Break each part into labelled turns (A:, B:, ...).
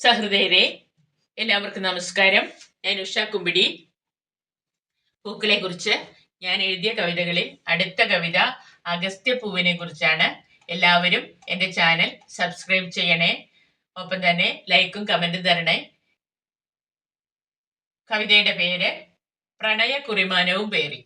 A: സഹൃദയരെ എല്ലാവർക്കും നമസ്കാരം. ഞാൻ ഉഷ കുമ്പിടി. പൂക്കളെ കുറിച്ച് ഞാൻ എഴുതിയ കവിതകളിൽ അടുത്ത കവിത അഗസ്ത്യപ്പൂവിനെ കുറിച്ചാണ്. എല്ലാവരും എന്റെ ചാനൽ സബ്സ്ക്രൈബ് ചെയ്യണേ. ഒപ്പം തന്നെ ലൈക്കും കമന്റും തരണേ. കവിതയുടെ പേര് പ്രണയ കുറിമാനവും പേരി.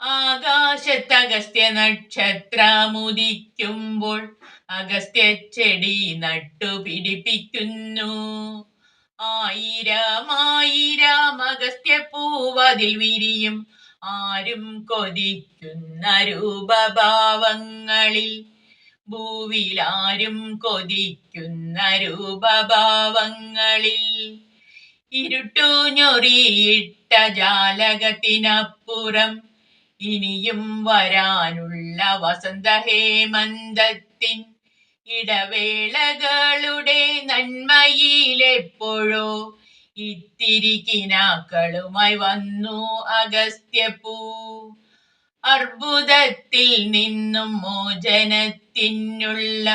A: ആകാശത്ത് അഗസ്ത്യ നക്ഷത്രമുദിക്കുമ്പോൾ അഗസ്ത്യ ചെടി നട്ടുപിടിപ്പിക്കുന്നു ആയിരം അഗസ്ത്യ പൂവതിൽ വിരിയും ആരും കൊതിക്കുന്ന രൂപഭാവങ്ങളിൽ. ആരും കൊതിക്കുന്ന രൂപഭാവങ്ങളിൽ. ഇരുട്ടു ഞൊറിയിട്ട ജാലകത്തിനപ്പുറം ഇനിയും വരാനുള്ള വസന്ത ഹേമന്തത്തിൻ ഇടവേളകളുടെ നന്മയിലെപ്പോഴോ ഇത്തിരി കിനാക്കളുമായി വന്നു അഗസ്ത്യപ്പൂ അർബുദത്തിൽ നിന്നും മോചനത്തിനുള്ള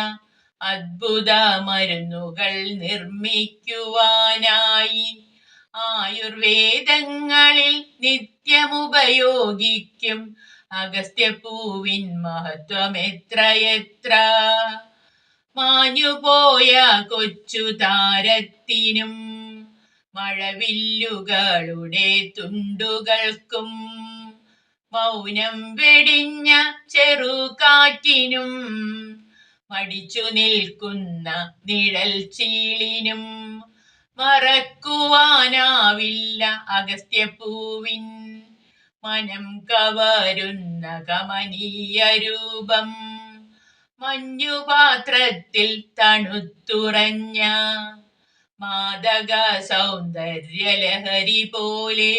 A: അത്ഭുത മരുന്നുകൾ നിർമ്മിക്കുവാനായി ആയുർവേദങ്ങളിൽ നിത്യമുപയോഗിക്കും അഗസ്ത്യപ്പൂവിൻ എത്രയെത്ര മാഞ്ഞുപോയ കൊച്ചു താരത്തിനും മഴവില്ലുകളുടെ തുണ്ടുകൾക്കും മൗനം വെടിഞ്ഞ ചെറുകാറ്റിനും മടിച്ചു നിൽക്കുന്ന നിഴൽ ചീളിനും മറക്കുവാനാവില്ല അഗസ്ത്യപ്പൂവിൻ മനം കവരുന്ന കമനീയ രൂപം. മഞ്ഞുപാത്രത്തിൽ തണുത്തുറഞ്ഞ മാദക സൗന്ദര്യലഹരി പോലെ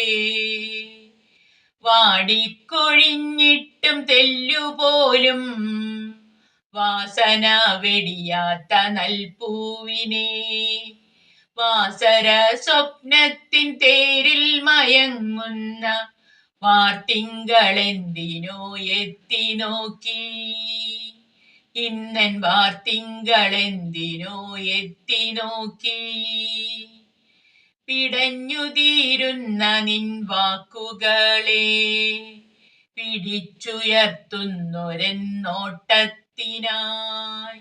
A: വാടിക്കൊഴിഞ്ഞിട്ടും തെല്ലുപോലും വാസന വെടിയാത്ത നൽപൂവിനെ വാസര സ്വപ്നത്തിൻ തേരിൽ മയങ്ങുന്ന വാർത്തിങ്കളെന്തിനോ എത്തി നോക്കി ഇന്നൻ വാർത്തിങ്കളെന്തിനോ എത്തി നോക്കി പിടഞ്ഞു തീരുന്ന നിൻ വാക്കുകളെ പിടിച്ചുയർത്തുന്നൊരെന്നോട്ടത്തിനായി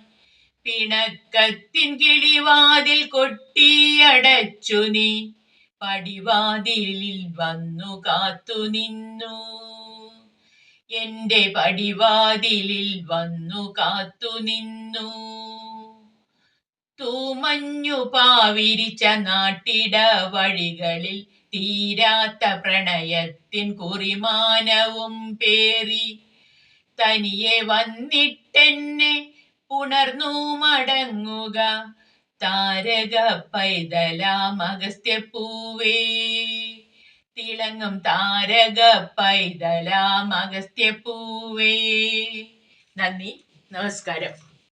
A: പിണക്കത്തിൻ കിളിവാതിൽ കൊട്ടിയടച്ചു നീ. പടിവാതിലിൽ വന്നു കാത്തു നിന്നു. എന്റെ പടിവാതിലിൽ വന്നു കാത്തു നിന്നു. തൂമഞ്ഞു പാവിരിച്ച നാട്ടിട വഴികളിൽ തീരാത്ത പ്രണയത്തിൻ കുറിമാനവും പേറി. തനിയെ വന്നിട്ടെന്നെ ഉണർന്നു മടങ്ങുക. താരക പൈതലാം അഗസ്ത്യപ്പൂവേ. തിളങ്ങും താരക പൈതലാം അഗസ്ത്യപ്പൂവേ. നന്ദി നമസ്കാരം.